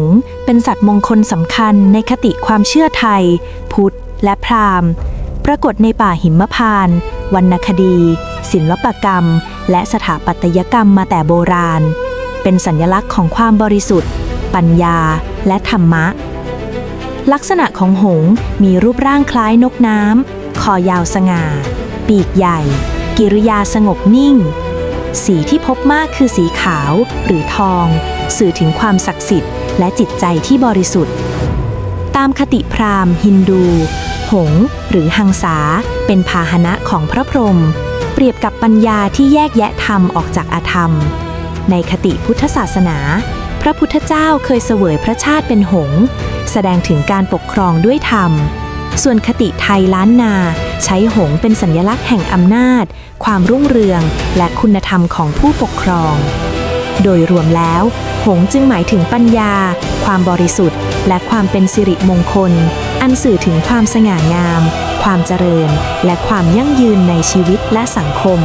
งส์เป็นสัตว์มงคลสำคัญในคติความเชื่อไทย พุทธ และพราหมณ์ ปรากฏในป่าหิมพานต์วรรณคดี ศิลปกรรม และสถาปัตยกรรมมาแต่โบราณ เป็นสัญลักษณ์ของความบริสุทธิ์ ปัญญา และธรรมะ ลักษณะของหงส์มีรูปร่างคล้ายนกน้ำคอยาวสง่า ปีกใหญ่ กิริยาสงบนิ่ง สีที่พบมากคือสีขาวหรือทอง สื่อถึงความศักดิ์สิทธิ์ และจิตใจที่บริสุทธิ์ ตามคติพราหมณ์ ฮินดู หง หรือหังสา เป็นพาหนะของพระพรหมเปรียบกับปัญญาที่แยกแยะธรรมออกจากอาธรรม ในคติพุทธศาสนา พระพุทธเจ้าเคยเสวยพระชาติเป็นหง แสดงถึงการปกครองด้วยธรรม ส่วนคติไทยล้านนา ใช้หงเป็นสัญลักษณ์แห่งอำนาจ ความรุ่งเรือง และคุณธรรมของผู้ปกครอง โดยรวมแล้ว หงจึงหมายถึงปัญญา ความบริสุทธิ์ และความเป็นสิริมงคล อันสื่อถึงความสง่างาม ความเจริญ และความยั่งยืนในชีวิตและสังคม